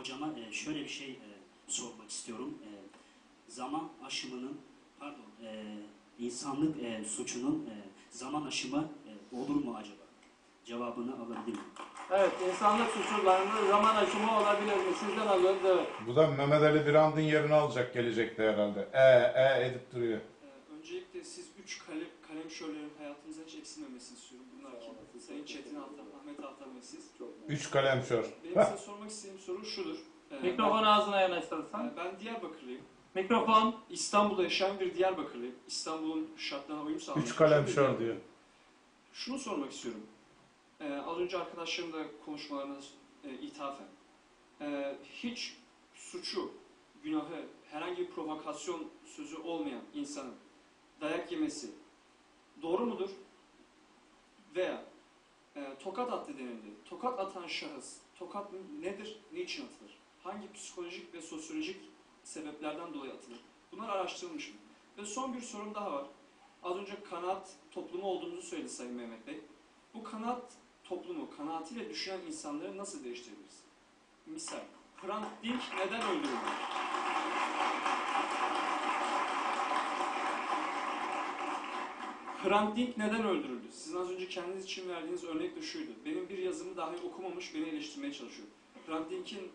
hocama e, şöyle bir şey e, sormak istiyorum. E, zaman aşımının, pardon, e, insanlık e, suçunun e, zaman aşımı e, olur mu acaba? Cevabını alabilir miyim? Evet, insanlık suçlularının zaman aşımı olabilir mi? Sizden alıyoruz, evet. Bu da Mehmet Ali Birand'ın yerini alacak gelecekte herhalde. E e edip duruyor. Ee, Öncelikle siz üç kalem, kalem şöllerin hayatınızdan hiç eksilmemesini istiyorum. Bunlar kim? Sayın Çetin Altan, Ahmet Altan ve siz. Üç kalemşör. Benim size sormak istediğim soru şudur. Ee, Mikrofonu ağzına yanaştırırsan. Ben, ben Diyarbakırlıyım. Mikrofon. İstanbul'da yaşayan bir Diyarbakırlıyım. İstanbul'un şartlarına uyum sağlamak Üç bir kalemşör diyor. Şunu sormak istiyorum. Ee, az önce arkadaşlarım da konuşmalarına e, ithafen. Ee, hiç suçu, günahı, herhangi bir provokasyon sözü olmayan insanın dayak yemesi doğru mudur? Veya e, tokat attı denildi. Tokat atan şahıs, tokat nedir, niçin atılır? Hangi psikolojik ve sosyolojik sebeplerden dolayı atılır? Bunlar araştırılmış mı? Ve son bir sorum daha var. Az önce kanaat toplumu olduğumuzu söyledi Sayın Mehmet Bey. Bu kanaat toplumu, kanaatiyle düşünen insanları nasıl değiştirebiliriz? Misal, Hrant Dink neden öldürüldü? Hrant Dink neden öldürüldü? Sizin az önce kendiniz için verdiğiniz örnek de şuydu. Benim bir yazımı dahi okumamış, beni eleştirmeye çalışıyor. Hrant Dink'in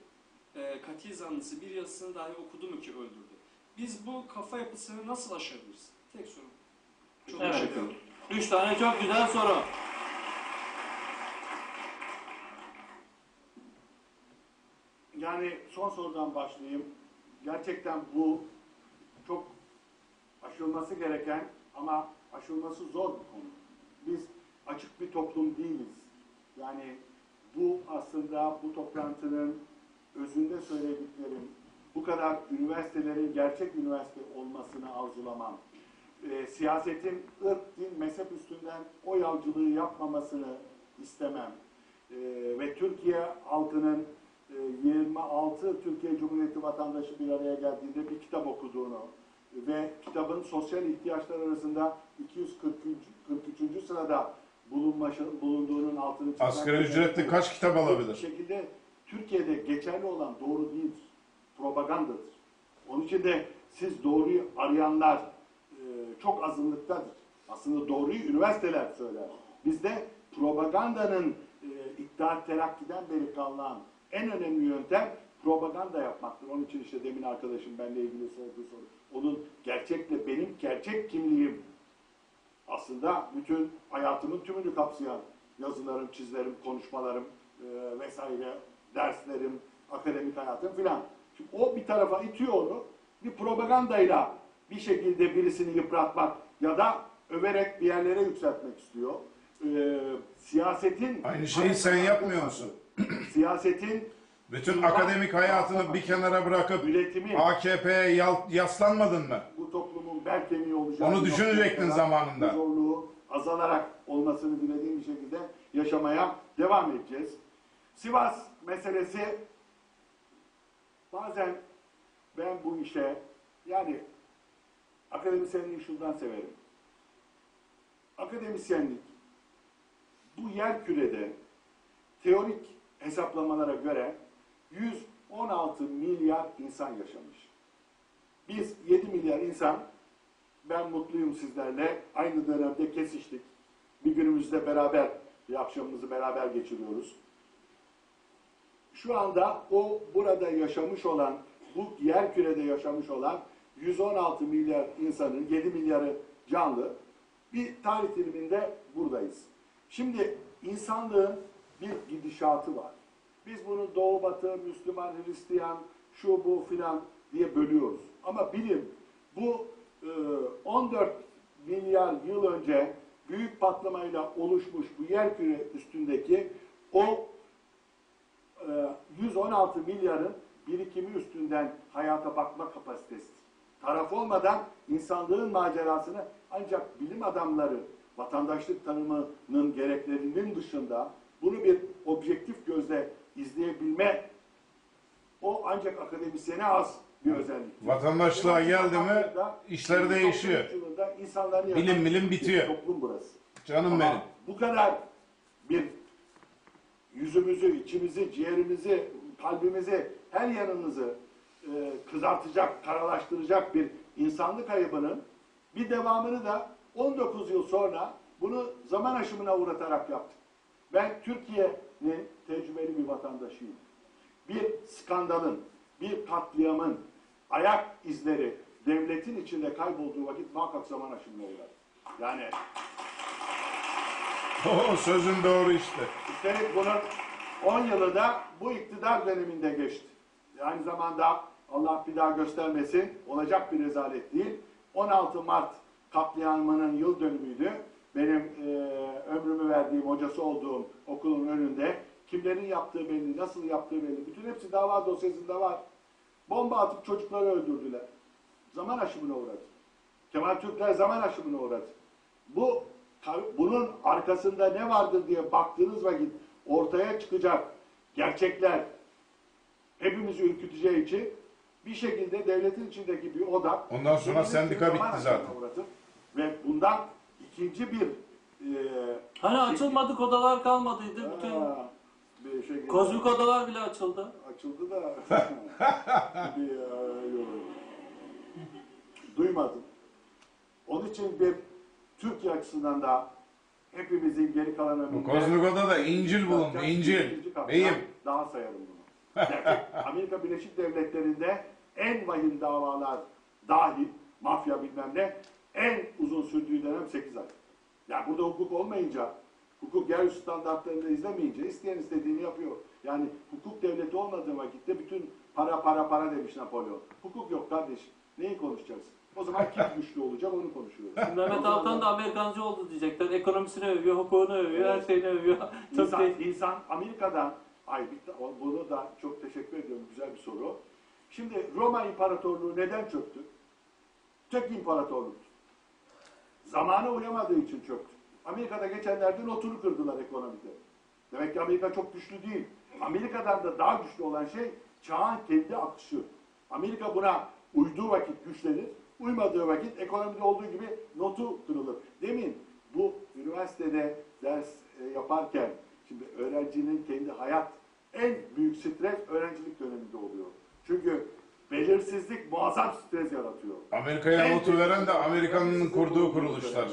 e, katil zanlısı bir yazısını dahi okudu mu ki öldürdü? Biz bu kafa yapısını nasıl aşabiliriz? Tek sorum. Çok Evet. teşekkür ederim. Üç tane çok güzel soru. Yani son sorudan başlayayım. Gerçekten bu çok aşılması gereken ama aşılması zor bir konu. Biz açık bir toplum değiliz. Yani bu aslında bu toplantının özünde söylediklerim, bu kadar üniversitelerin gerçek üniversite olmasını arzulamam, e, siyasetin ırk, din, mezhep üstünden oy avcılığı yapmamasını istemem E, ve Türkiye halkının e, 26 Türkiye Cumhuriyeti vatandaşı bir araya geldiğinde bir kitap okuduğunu ve kitabın sosyal ihtiyaçlar arasında 243. sırada bulunduğunun altını çizmek Asgari ücretli kaç kitap alabilir? şekilde Türkiye'de geçerli olan doğru değildir. Propagandadır. Onun için de siz doğruyu arayanlar e, çok azınlıktadır. Aslında doğruyu üniversiteler söyler. Bizde propagandanın e, İttihat Terakki'den beri kalan en önemli yöntem propaganda yapmaktır. Onun için işte demin arkadaşım benimle ilgili sorduğu soru. Onun gerçekle benim gerçek kimliğim aslında bütün hayatımın tümünü kapsayan yazılarım, çizilerim, konuşmalarım e, vesaire, derslerim, akademik hayatım filan. Şimdi o bir tarafa itiyor onu, bir propagandayla bir şekilde birisini yıpratmak ya da överek bir yerlere yükseltmek istiyor. E, siyasetin... Aynı şeyi sen yapmıyor musun? Siyasetin Bütün akademik hayatını bir kenara bırakıp üretimi AKP'ye yal- yaslanmadın mı? bu toplumun bel kemiği olacak. Onu düşünecektin zamanında. Zorluğu azalarak olmasını dilediğim bir şekilde yaşamaya devam edeceğiz. Sivas meselesi bazen ben bu işe yani akademisyenliği şundan severim. Akademisyenlik bu yer kürede teorik hesaplamalara göre 116 milyar insan yaşamış. Biz 7 milyar insan, ben mutluyum sizlerle, aynı dönemde kesiştik. Bir günümüzde beraber, bir akşamımızı beraber geçiriyoruz. Şu anda o burada yaşamış olan, bu yer kürede yaşamış olan 116 milyar insanın 7 milyarı canlı bir tarih diliminde buradayız. Şimdi insanlığın bir gidişatı var. Biz bunu Doğu Batı, Müslüman, Hristiyan, şu bu filan diye bölüyoruz. Ama bilim bu e, 14 milyar yıl önce büyük patlamayla oluşmuş bu yer küre üstündeki o e, 116 milyarın birikimi üstünden hayata bakma kapasitesidir. Taraf olmadan insanlığın macerasını ancak bilim adamları vatandaşlık tanımının gereklerinin dışında bunu bir objektif gözle izleyebilme o ancak akademisyene az bir özellik. Vatandaşlığa geldi mi işler değişiyor. Bilim bilim bitiyor. Toplum burası. Canım Ama benim. bu kadar bir yüzümüzü, içimizi, ciğerimizi kalbimizi, her yanımızı e, kızartacak, karalaştıracak bir insanlık ayıbının bir devamını da 19 yıl sonra bunu zaman aşımına uğratarak yaptık. Ben Türkiye'nin tecrübeli bir vatandaşıyım. Bir skandalın, bir katliamın ayak izleri devletin içinde kaybolduğu vakit muhakkak zaman aşımına uğrar. Yani O sözün doğru işte. Üstelik bunun 10 yılı da bu iktidar döneminde geçti. Aynı zamanda Allah bir daha göstermesin olacak bir rezalet değil. 16 Mart katliamının yıl dönümüydü. Benim e, ömrümü verdiğim hocası olduğum okulun önünde kimlerin yaptığı belli, nasıl yaptığı belli. Bütün hepsi dava dosyasında var. Bomba atıp çocukları öldürdüler. Zaman aşımına uğradı. Kemal Türkler zaman aşımına uğradı. Bu bunun arkasında ne vardır diye baktığınız vakit ortaya çıkacak gerçekler hepimizi ürküteceği için bir şekilde devletin içindeki bir odak Ondan sonra sendika bitti zaten. Ve bundan ikinci bir e, Hani açılmadık odalar kalmadıydı. Bütün aa, bir şekilde kozmik odalar bile açıldı. açıldı da bir, e, yok. duymadım. Onun için bir Türkiye açısından da hepimizin geri kalan Bu ömründe kozmik odada İncil bulundu. Yapacak İncil. ikinci kaptan Beyim. Daha sayarım bunu. Amerika Birleşik Devletleri'nde en vahim davalar dahil, mafya bilmem ne, en uzun sürdüğü dönem 8 ay. Yani burada hukuk olmayınca, hukuk yeryüzü standartlarını izlemeyince isteyen istediğini yapıyor. Yani hukuk devleti olmadığı vakitte bütün para para para demiş Napolyon. Hukuk yok kardeşim. Neyi konuşacaksın? O zaman kim güçlü olacak onu konuşuyoruz. Mehmet Altan da Amerikancı oldu diyecekler. Ekonomisini övüyor, hukukunu övüyor, her şeyini övüyor. Çok İnsan, değil. insan Amerika'dan, ay bunu da çok teşekkür ediyorum, güzel bir soru. Şimdi Roma İmparatorluğu neden çöktü? Tek imparatorluk. Zamana uyamadığı için çöktü. Amerika'da geçenlerde notunu kırdılar ekonomide. Demek ki Amerika çok güçlü değil. Amerika'dan da daha güçlü olan şey çağın kendi akışı. Amerika buna uyduğu vakit güçlenir, uymadığı vakit ekonomide olduğu gibi notu kırılır. Demin bu üniversitede ders e, yaparken şimdi öğrencinin kendi hayat en büyük stres öğrencilik döneminde oluyor. Çünkü belirsizlik muazzam stres yaratıyor. Amerika'ya En büyük veren de Amerika'nın kurduğu kuruluşlar.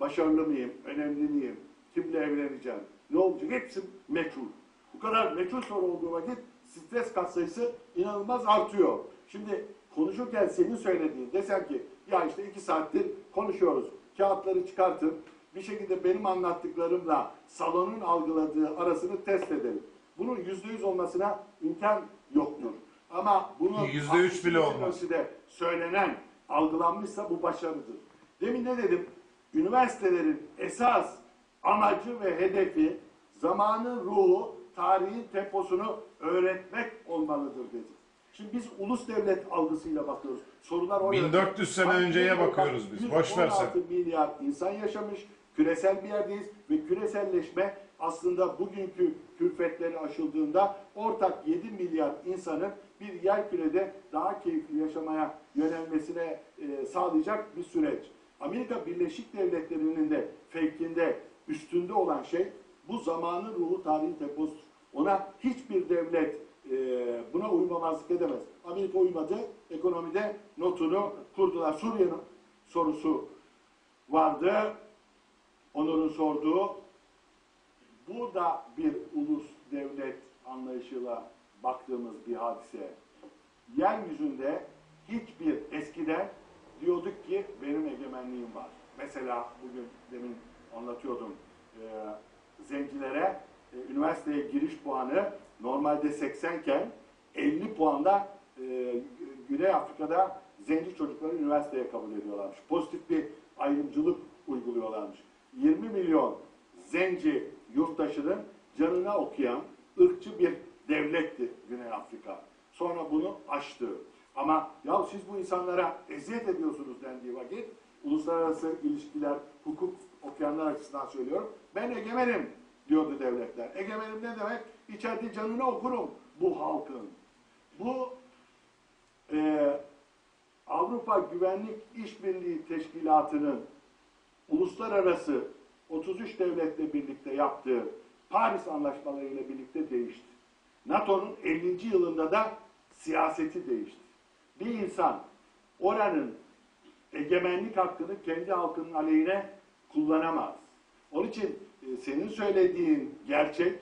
Başarılı mıyım, önemli miyim, kimle evleneceğim, ne olacak hepsi meçhul. Bu kadar meçhul soru olduğu vakit stres katsayısı inanılmaz artıyor. Şimdi konuşurken senin söylediğin desem ki ya işte iki saattir konuşuyoruz. Kağıtları çıkartın. Bir şekilde benim anlattıklarımla salonun algıladığı arasını test edelim. Bunun yüzde yüz olmasına imkan yoktur. Ama bunu Yüzde üç bile olmaz. söylenen, algılanmışsa bu başarıdır. Demin ne dedim? Üniversitelerin esas amacı ve hedefi zamanın ruhu, tarihin temposunu öğretmek olmalıdır dedim. Şimdi biz ulus devlet algısıyla bakıyoruz. Sorular o yönde. 1400 sene önceye bakıyoruz biz. Boş ver sen. 116 milyar insan yaşamış. Küresel bir yerdeyiz ve küreselleşme aslında bugünkü külfetleri aşıldığında ortak 7 milyar insanın bir yer kürede daha keyifli yaşamaya yönelmesine e, sağlayacak bir süreç. Amerika Birleşik Devletleri'nin de fevkinde, üstünde olan şey bu zamanın ruhu, tarihin temposudur. Ona hiçbir devlet e, buna uymamazlık edemez. Amerika uymadı, ekonomide notunu kurdular. Suriye'nin sorusu vardı. Onur'un sorduğu. Bu da bir ulus devlet anlayışıyla baktığımız bir hadise. Yeryüzünde hiçbir eskiden diyorduk ki benim egemenliğim var. Mesela bugün demin anlatıyordum e, zencilere e, üniversiteye giriş puanı normalde 80 iken 50 puanda e, Güney Afrika'da zenci çocukları üniversiteye kabul ediyorlarmış. Pozitif bir ayrımcılık uyguluyorlarmış. 20 milyon zenci yurttaşının canına okuyan ırkçı bir devletti Güney Afrika. Sonra bunu aştı. Ama ya siz bu insanlara eziyet ediyorsunuz dendiği vakit uluslararası ilişkiler, hukuk okuyanlar açısından söylüyorum. Ben egemenim diyordu devletler. Egemenim ne demek? İçeride canını okurum bu halkın. Bu e, Avrupa Güvenlik İşbirliği Teşkilatı'nın uluslararası 33 devletle birlikte yaptığı Paris Anlaşmaları ile birlikte değişti. NATO'nun 50. yılında da siyaseti değişti. Bir insan oranın egemenlik hakkını kendi halkının aleyhine kullanamaz. Onun için e, senin söylediğin gerçek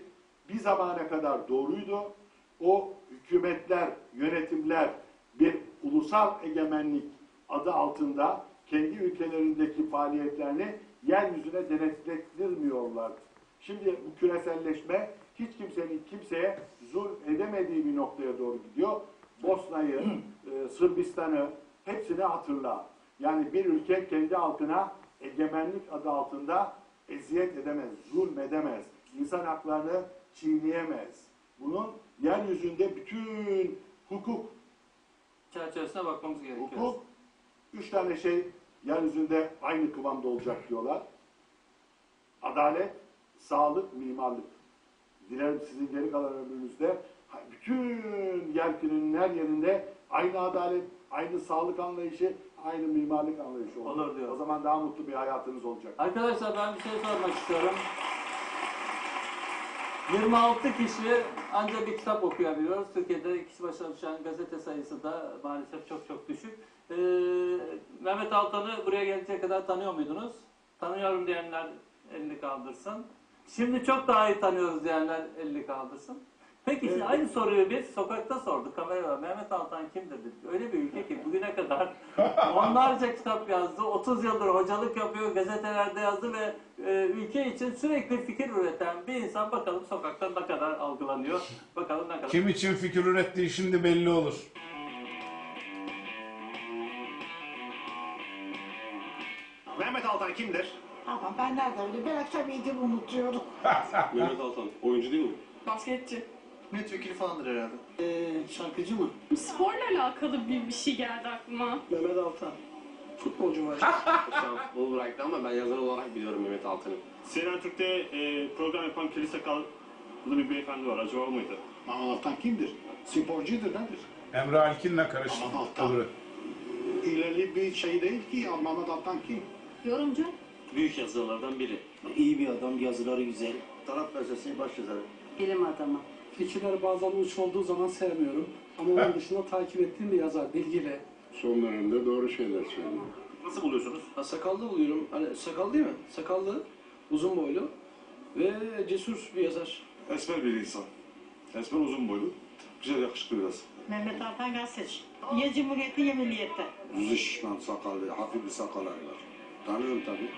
bir zamana kadar doğruydu. O hükümetler, yönetimler bir ulusal egemenlik adı altında kendi ülkelerindeki faaliyetlerini yeryüzüne denetlettirmiyorlardı. Şimdi bu küreselleşme hiç kimsenin kimseye zulm edemediği bir noktaya doğru gidiyor. Bosna'yı, e, Sırbistan'ı hepsini hatırla. Yani bir ülke kendi halkına egemenlik adı altında eziyet edemez, zulmedemez, insan haklarını çiğneyemez. Bunun yeryüzünde bütün hukuk, Çerçevesine bakmamız gerekiyor. hukuk, üç tane şey yeryüzünde aynı kıvamda olacak diyorlar. Adalet, sağlık, mimarlık. Dilerim sizin geri kalan ömrünüzde bütün yerkürenin her yerinde aynı adalet, aynı sağlık anlayışı, aynı mimarlık anlayışı olur. Olur diyor. O zaman daha mutlu bir hayatınız olacak. Arkadaşlar ben bir şey sormak istiyorum. 26 kişi ancak bir kitap okuyabiliyoruz. Türkiye'de kişi başına düşen gazete sayısı da maalesef çok çok düşük. Ee, Mehmet Altan'ı buraya geleceğe kadar tanıyor muydunuz? Tanıyorum diyenler elini kaldırsın. Şimdi çok daha iyi tanıyoruz diyenler elini kaldırsın. Peki şimdi aynı soruyu biz sokakta sorduk. Kameraya Mehmet Altan kimdir dedik. Öyle bir ülke ki bugüne kadar onlarca kitap yazdı. 30 yıldır hocalık yapıyor. Gazetelerde yazdı ve e, ülke için sürekli fikir üreten bir insan bakalım sokakta ne kadar algılanıyor. Bakalım ne kadar. Kim için fikir ürettiği şimdi belli olur. Mehmet Altan kimdir? Ama ben nereden bileyim? Ben akşam yediğimi unutuyorum. Mehmet Altan oyuncu değil mi? Basketçi. Milletvekili falandır herhalde. şarkıcı mı? Sporla alakalı bir, bir şey geldi aklıma. Mehmet Altan. Futbolcu var. Futbolu bıraktı ama ben yazar olarak biliyorum Mehmet Altan'ı. CNN Türk'te e, program yapan Kilise sakallı bir beyefendi var. Acaba o muydu? Mehmet Altan kimdir? Sporcudur nedir? Emre Alkin'le karıştı. Aman Altan. İleri bir şey değil ki. Mehmet Altan kim? Yorumcu. Büyük yazarlardan biri. İyi bir adam, yazıları güzel. Taraf gazetesi baş yazarı. Bilim adamı. Fikirler bazen uç olduğu zaman sevmiyorum. Ama onun dışında takip ettiğim bir yazar, bilgili. Son dönemde doğru şeyler söylüyor. Nasıl buluyorsunuz? Ha, sakallı buluyorum. Hani sakal değil mi? Sakallı, uzun boylu ve cesur bir yazar. Esmer bir insan. Esmer uzun boylu. Güzel yakışıklı biraz. Mehmet Altan gazeteci. Ya Cumhuriyeti ya Milliyet'te. Yüzü şişman sakallı, hafif bir sakal var. Tanırım tabii.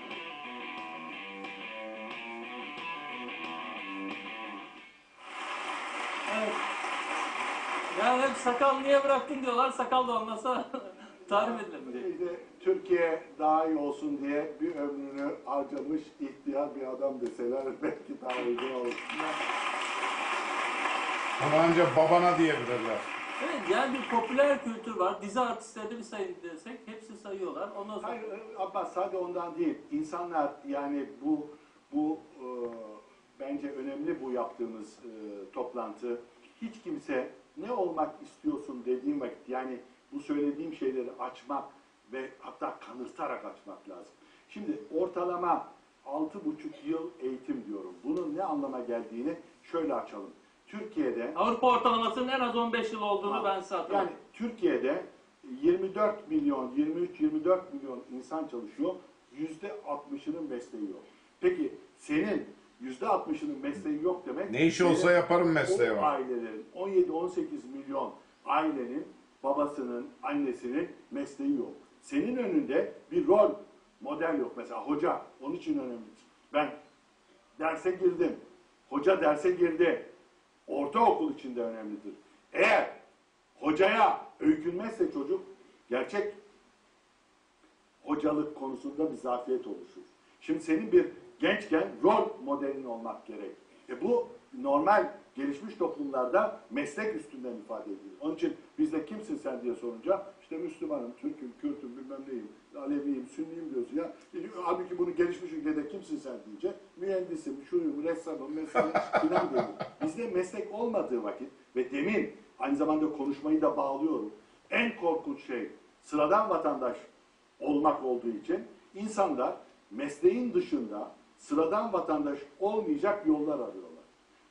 Yani hep sakal niye bıraktın diyorlar. Sakal da olmasa tarif edilir mi diye. İşte Türkiye daha iyi olsun diye bir ömrünü harcamış ihtiyar bir adam deseler belki daha uygun olur. Onu ancak babana diyebilirler. Evet yani bir popüler kültür var. Dizi artistlerini bir sayın desek hepsi sayıyorlar. Ondan sonra Hayır e, Abbas sadece ondan değil. İnsanlar yani bu bu e, bence önemli bu yaptığımız e, toplantı. Hiç kimse ne olmak istiyorsun dediğim vakit yani bu söylediğim şeyleri açmak ve hatta kanırtarak açmak lazım. Şimdi ortalama altı buçuk yıl eğitim diyorum. Bunun ne anlama geldiğini şöyle açalım. Türkiye'de Avrupa ortalamasının en az 15 yıl olduğunu ben size yani hatırlıyorum. Türkiye'de 24 milyon, 23-24 milyon insan çalışıyor. Yüzde 60'ının mesleği yok. Peki senin yüzde 60'ının mesleği yok demek. Ne iş olsa yaparım mesleği var. ailelerin 17-18 milyon ailenin babasının, annesinin mesleği yok. Senin önünde bir rol model yok. Mesela hoca onun için önemlidir. Ben derse girdim. Hoca derse girdi. Ortaokul için de önemlidir. Eğer hocaya öykünmezse çocuk gerçek hocalık konusunda bir zafiyet oluşur. Şimdi senin bir gençken rol modelin olmak gerek. E bu normal gelişmiş toplumlarda meslek üstünden ifade edilir. Onun için bizde kimsin sen diye sorunca işte Müslümanım, Türk'üm, Kürt'üm, bilmem neyim, Aleviyim, Sünniyim diyorsun ya. E, halbuki bunu gelişmiş ülkede kimsin sen deyince mühendisim, şuyum, ressamım, mesela filan diyor. Bizde meslek olmadığı vakit ve demin aynı zamanda konuşmayı da bağlıyorum. En korkunç şey sıradan vatandaş olmak olduğu için insanlar mesleğin dışında sıradan vatandaş olmayacak yollar arıyorlar.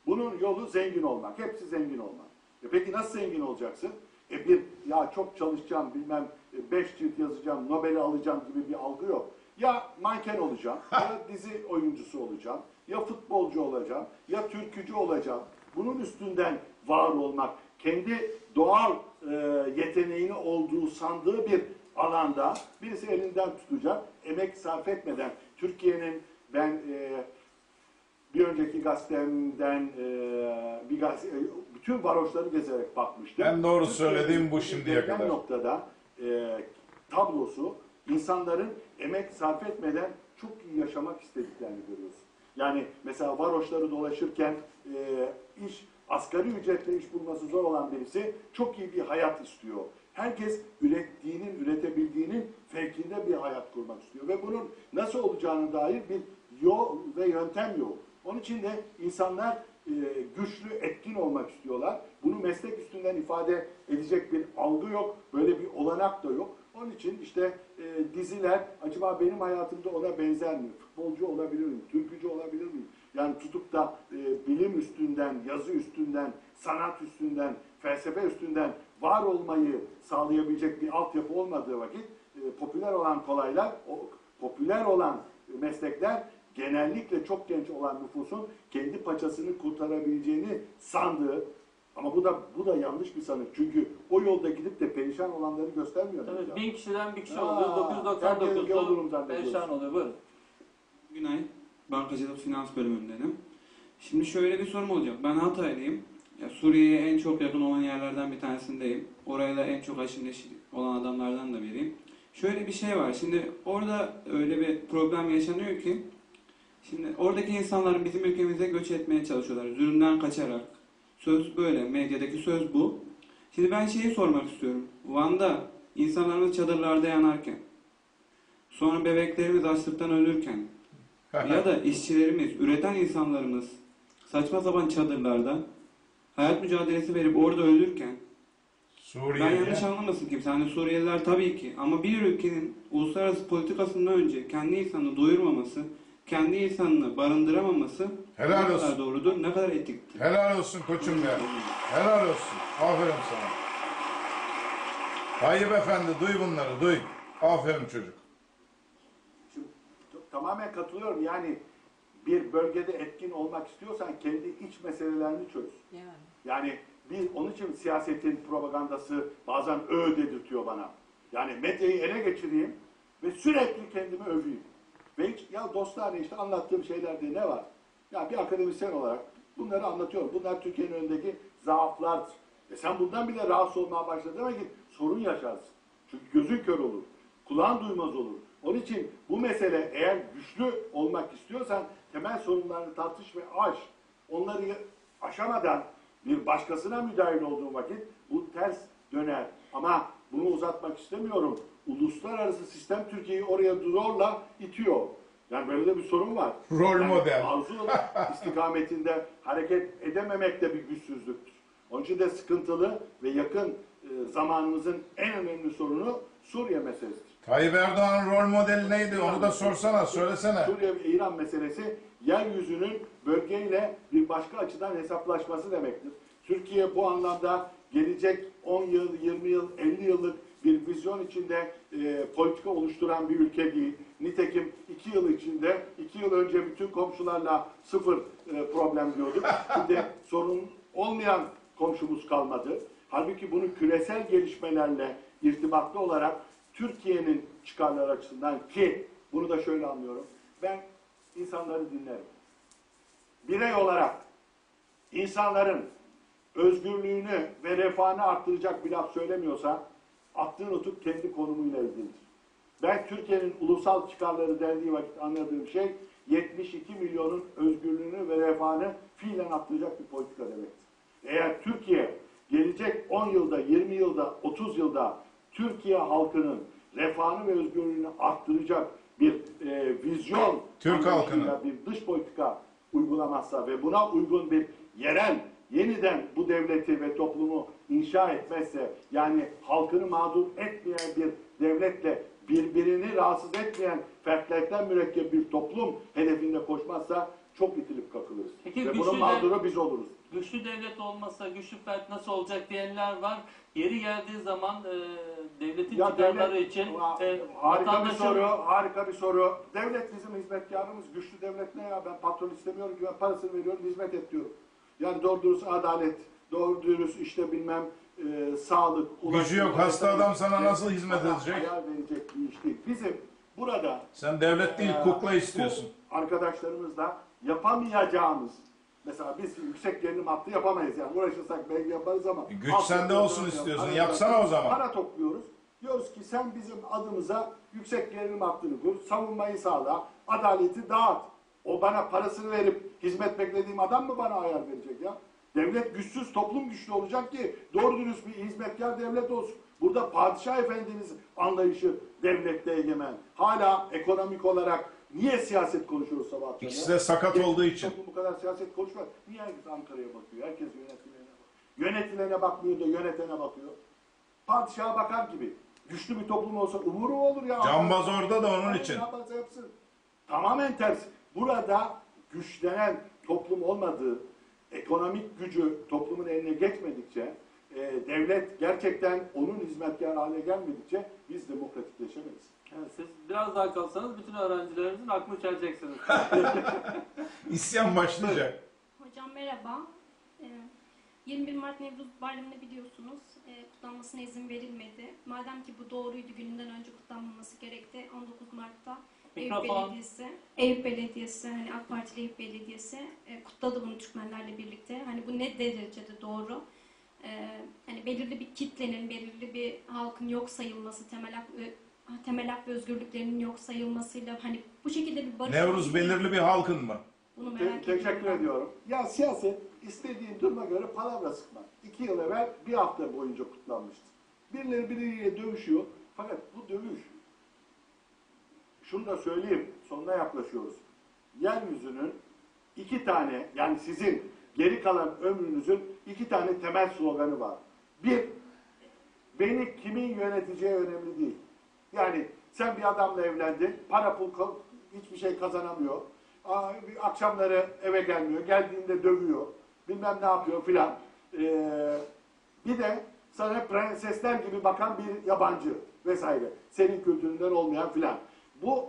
Bunun yolu zengin olmak. Hepsi zengin olmak. E peki nasıl zengin olacaksın? E bir ya çok çalışacağım bilmem e, beş cilt yazacağım, Nobel'i alacağım gibi bir algı yok. Ya manken olacağım, ya dizi oyuncusu olacağım, ya futbolcu olacağım, ya türkücü olacağım. Bunun üstünden var olmak, kendi doğal e, yeteneğini olduğu sandığı bir alanda birisi elinden tutacak, emek sarf etmeden Türkiye'nin ben e, bir önceki gazetemden e, bir gazete, bütün varoşları gezerek bakmıştım. En doğru söylediğim bu şimdiye kadar. noktada e, tablosu insanların emek sarf etmeden çok iyi yaşamak istediklerini görüyoruz. Yani mesela varoşları dolaşırken e, iş asgari ücretle iş bulması zor olan birisi çok iyi bir hayat istiyor. Herkes ürettiğinin, üretebildiğinin fevkinde bir hayat kurmak istiyor. Ve bunun nasıl olacağına dair bir yol ve yöntem yok. Onun için de insanlar e, güçlü, etkin olmak istiyorlar. Bunu meslek üstünden ifade edecek bir algı yok, böyle bir olanak da yok. Onun için işte e, diziler, acaba benim hayatımda ona benzer mi? Futbolcu olabilir miyim? Türkücü olabilir miyim? Yani tutup da e, bilim üstünden, yazı üstünden, sanat üstünden, felsefe üstünden var olmayı sağlayabilecek bir altyapı olmadığı vakit e, popüler olan kolaylar, o, popüler olan meslekler genellikle çok genç olan nüfusun kendi paçasını kurtarabileceğini sandığı ama bu da bu da yanlış bir sanık. Çünkü o yolda gidip de perişan olanları göstermiyor. Evet, hocam. bin kişiden bir kişi oluyor. herkes olurum 999'u zannediyorsun. perişan oluyor. Buyurun. Günay, bankacılık finans bölümündenim. Şimdi şöyle bir sorum olacak. Ben Hataylıyım. Ya Suriye'ye en çok yakın olan yerlerden bir tanesindeyim. Orayla en çok aşırı olan adamlardan da biriyim. Şöyle bir şey var. Şimdi orada öyle bir problem yaşanıyor ki Şimdi oradaki insanların bizim ülkemize göç etmeye çalışıyorlar. Zulümden kaçarak. Söz böyle. Medyadaki söz bu. Şimdi ben şeyi sormak istiyorum. Van'da insanlarımız çadırlarda yanarken, sonra bebeklerimiz açlıktan ölürken, ya da işçilerimiz, üreten insanlarımız saçma sapan çadırlarda hayat mücadelesi verip orada ölürken ben Suriye'ye yanlış anlamasın kimse. Hani Suriyeliler tabii ki ama bir ülkenin uluslararası politikasından önce kendi insanını doyurmaması, kendi insanını barındıramaması Helal ne kadar olsun. doğrudur, ne kadar etiktir. Helal olsun koçum ya. Helal olsun. Aferin sana. Tayyip Efendi duy bunları duy. Aferin çocuk. T- tamamen katılıyorum. Yani bir bölgede etkin olmak istiyorsan kendi iç meselelerini çöz. Yani bir onun için siyasetin propagandası bazen ö dedirtiyor bana. Yani medyayı ele geçireyim ve sürekli kendimi öveyim. Hiç ya dostlar işte anlattığım şeylerde ne var? Ya bir akademisyen olarak bunları anlatıyorum. Bunlar Türkiye'nin önündeki zaaflardır. E sen bundan bile rahatsız olmaya başladın demek ki sorun yaşarsın. Çünkü gözün kör olur. Kulağın duymaz olur. Onun için bu mesele eğer güçlü olmak istiyorsan temel sorunlarını tartış ve aş. Onları aşamadan bir başkasına müdahil olduğu vakit bu ters döner. Ama bunu uzatmak istemiyorum. Uluslararası sistem Türkiye'yi oraya zorla itiyor. Yani böyle de bir sorun var. Rol Yani model. Arzu istikametinde hareket edememek de bir güçsüzlüktür. Onun için de sıkıntılı ve yakın e, zamanımızın en önemli sorunu Suriye meselesidir. Tayyip Erdoğan'ın rol modeli neydi? Onu da sorsana, söylesene. Suriye ve İran meselesi yeryüzünün bölgeyle bir başka açıdan hesaplaşması demektir. Türkiye bu anlamda gelecek 10 yıl, 20 yıl, 50 yıllık bir vizyon içinde e, politika oluşturan bir ülke değil. Nitekim 2 yıl içinde, 2 yıl önce bütün komşularla sıfır e, problem diyorduk. Şimdi sorun olmayan komşumuz kalmadı. Halbuki bunu küresel gelişmelerle irtibatlı olarak Türkiye'nin çıkarları açısından ki bunu da şöyle anlıyorum. Ben insanları dinlerim. Birey olarak insanların özgürlüğünü ve refahını arttıracak bir laf söylemiyorsa attığı nutuk kendi konumuyla ilgilidir. Ben Türkiye'nin ulusal çıkarları dendiği vakit anladığım şey 72 milyonun özgürlüğünü ve refahını fiilen arttıracak bir politika demektir. Eğer Türkiye gelecek 10 yılda, 20 yılda, 30 yılda Türkiye halkının refahını ve özgürlüğünü arttıracak bir e, vizyon Türk halkının. bir dış politika uygulamazsa ve buna uygun bir yerel yeniden bu devleti ve toplumu inşa etmezse yani halkını mağdur etmeyen bir devletle birbirini rahatsız etmeyen fertlerden mürekkep bir toplum hedefinde koşmazsa çok itilip kakılırız. Peki Ve bunun de- mağduru biz oluruz. Güçlü devlet olmasa güçlü fert nasıl olacak diyenler var. Yeri geldiği zaman e, devletin Ya çıkarları devlet- için e, Harika bir soru, harika bir soru. Devlet bizim hizmetkarımız. Güçlü devlet ne ya? Ben patron istemiyorum ki ben parasını veriyorum, hizmet et diyorum. Yani doğru dürüst adalet, doğru dürüst işte bilmem e, sağlık, Gücü yok, hasta adam sana nasıl hizmet edecek? Hayal verecek bir iş değil. Bizim burada Sen devlet değil e, kukla istiyorsun. bu arkadaşlarımızla yapamayacağımız Mesela biz yüksek gerilim hattı yapamayız yani. Uğraşırsak belki yaparız ama. E, güç sende olsun istiyorsun. yapıyoruz. Yapsana o zaman. Para topluyoruz. Diyoruz ki sen bizim adımıza yüksek gerilim hattını kur, savunmayı sağla, adaleti dağıt. O bana parasını verip hizmet beklediğim adam mı bana ayar verecek ya? Devlet güçsüz, toplum güçlü olacak ki doğru dürüst bir hizmetkar devlet olsun. Burada padişah efendimiz anlayışı devlette egemen. Hala ekonomik olarak niye siyaset konuşuyoruz sabah akşam? İkisi de sakat Genç olduğu için. Toplum bu kadar siyaset konuşmaz. Niye herkes Ankara'ya bakıyor? Herkes yönetilene bakıyor. Yönetilene bakmıyor da yönetene bakıyor. Padişaha bakar gibi. Güçlü bir toplum olsa umuru olur ya. Cambaz orada da onun için. yaparsa yapsın. Tamamen tersi. Burada güçlenen toplum olmadığı, ekonomik gücü toplumun eline geçmedikçe, e, devlet gerçekten onun hizmetkarı hale gelmedikçe biz demokratikleşemeyiz. Yani siz biraz daha kalsanız bütün öğrencilerimizin aklını çeleceksiniz. İsyan başlayacak. Hocam merhaba. Ee, 21 Mart Nevruz Bayramı'nı biliyorsunuz. Ee, kutlanmasına izin verilmedi. Madem ki bu doğruydu gününden önce kutlanmaması gerekti. 19 Mart'ta Eyüp Mikrofon. Belediyesi, Eyüp Belediyesi, hani AK Partili Eyüp Belediyesi e, kutladı bunu Türkmenlerle birlikte. Hani bu ne derecede doğru? Ee, hani belirli bir kitlenin, belirli bir halkın yok sayılması, temel hak, temel hak ve özgürlüklerinin yok sayılmasıyla hani bu şekilde bir barış Nevruz belirli bir halkın mı? Bunu Te- merak teşekkür ediyorum. ediyorum. Ya siyaset istediğin duruma göre palavra sıkmak. İki yıl evvel bir hafta boyunca kutlanmıştı. Birileri birileriyle dövüşüyor. Fakat bu dövüş, şunu da söyleyeyim, sonuna yaklaşıyoruz. Yeryüzünün iki tane, yani sizin geri kalan ömrünüzün iki tane temel sloganı var. Bir, beni kimin yöneteceği önemli değil. Yani sen bir adamla evlendin, para pul hiçbir şey kazanamıyor. Akşamları eve gelmiyor, geldiğinde dövüyor, bilmem ne yapıyor filan. Ee, bir de sana prensesler gibi bakan bir yabancı vesaire. Senin kültüründen olmayan filan. Bu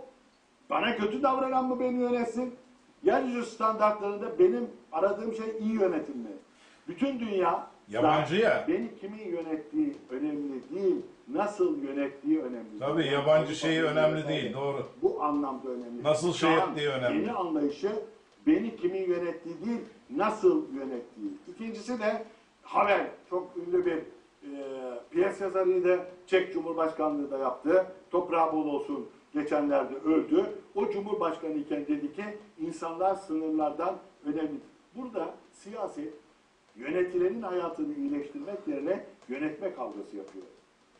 bana kötü davranan mı beni yönetsin? Yeryüzü standartlarında benim aradığım şey iyi yönetim mi? Bütün dünya Yabancı ya. Beni kimin yönettiği önemli değil, nasıl yönettiği önemli. Tabii yabancı şeyi önemli değil, doğru. Bu anlamda önemli. Nasıl şey ettiği önemli. Yeni anlayışı beni kimin yönettiği değil, nasıl yönettiği. İkincisi de Havel, çok ünlü bir e, piyes yazarıydı. Çek Cumhurbaşkanlığı da yaptı. Toprağı bol olsun geçenlerde öldü. O Cumhurbaşkanı iken dedi ki insanlar sınırlardan önemlidir. Burada siyaset yönetilenin hayatını iyileştirmek yerine yönetme kavgası yapıyor.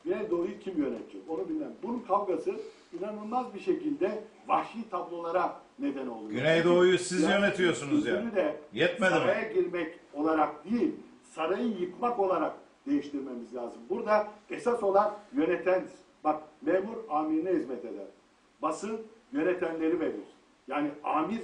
Güneydoğu'yu kim yönetecek onu bilmem. Bunun kavgası inanılmaz bir şekilde vahşi tablolara neden oluyor. Güneydoğu'yu siz Siyasetin yönetiyorsunuz ya. de Yetmedi mi? saraya girmek olarak değil, sarayı yıkmak olarak değiştirmemiz lazım. Burada esas olan yöneten, bak memur amirine hizmet eder. Basın yönetenleri verir. Yani amir,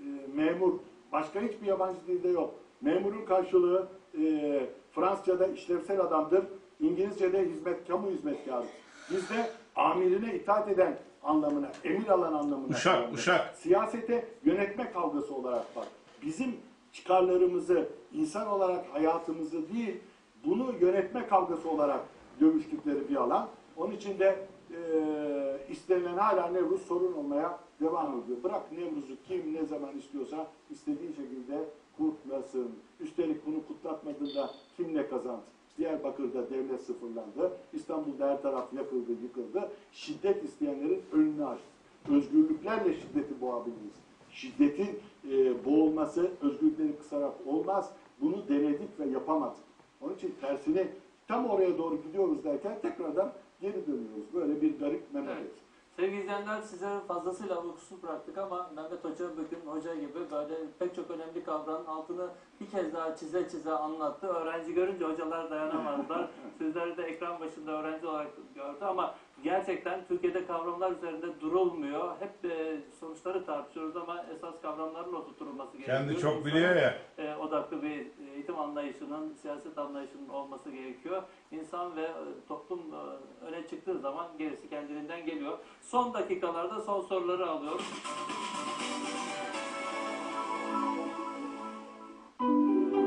e, memur, başka hiçbir yabancı dilde yok. Memurun karşılığı e, Fransızca'da işlevsel adamdır, İngilizce'de hizmet, kamu hizmetkarıdır. Bizde amirine itaat eden anlamına, emir alan anlamına. Uşak, kullanılır. uşak. Siyasete yönetme kavgası olarak bak. Bizim çıkarlarımızı, insan olarak hayatımızı değil, bunu yönetme kavgası olarak dövüştükleri bir alan. Onun için de e, istenilen hala Nevruz sorun olmaya devam ediyor. Bırak Nevruz'u kim ne zaman istiyorsa istediği şekilde kutlasın. Üstelik bunu kutlatmadığında kim ne kazandı? Diyarbakır'da devlet sıfırlandı. İstanbul'da her taraf yakıldı, yıkıldı. Şiddet isteyenlerin önünü açtı. Özgürlüklerle şiddeti boğabiliriz. Şiddetin e, boğulması özgürlükleri kısarak olmaz. Bunu denedik ve yapamadık. Onun için tersini tam oraya doğru gidiyoruz derken tekrardan geri dönüyoruz. Böyle bir garip memleket. Sevgili izleyenler size fazlasıyla uykusuz bıraktık ama Mehmet Hoca bugün hoca gibi böyle pek çok önemli kavramın altını bir kez daha çize çize anlattı. Öğrenci görünce hocalar dayanamazlar. Sizleri de ekran başında öğrenci olarak gördü ama gerçekten Türkiye'de kavramlar üzerinde durulmuyor. Hep e, sonuçları tartışıyoruz ama esas kavramların oturtulması gerekiyor. Kendi çok İnsanın, biliyor ya. e, odaklı bir eğitim anlayışının, siyaset anlayışının olması gerekiyor. İnsan ve e, toplum e, öne çıktığı zaman gerisi kendiliğinden geliyor. Son dakikalarda son soruları alıyorum.